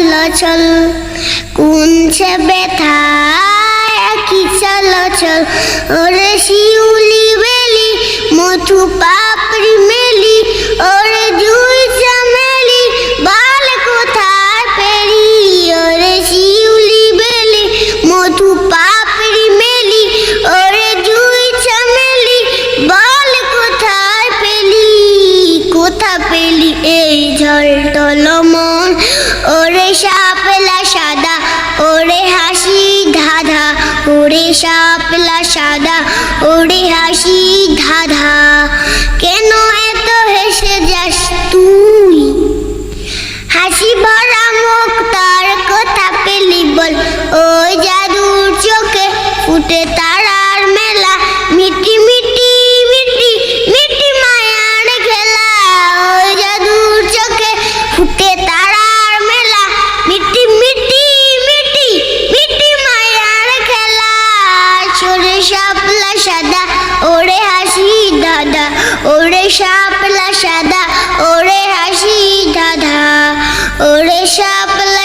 চলাচল কুঞ্চে ব্যথায়? একই চলাচল ওরে শিউলি বেলি, মধু পাপড়ি মেলি, ওরে জুই চামেলি, বাল কোথায় পেরি ওরে শিউলি বেলি, মধু পাপড়ি মেলি, ওরে জুই চামেলি, বাল কোথায় পেলি? কোথা পেলি এই ঝড় টলমন ওরে সাপলা সাদা, ওরে হাসি ধাঁধা, ওরে সাদা, ওরে হাসি ধাঁধা। কেন এত হেসে যাস তুই? হাসি ভরা মুখ, তার কথা পেলি বল, ওই জাদুর চোখে ফুটে তার শাপলা সাদা ওরে হাসি দাদা ওরে শাপলা সাদা ওরে হাসি দাদা ওরে শাপলা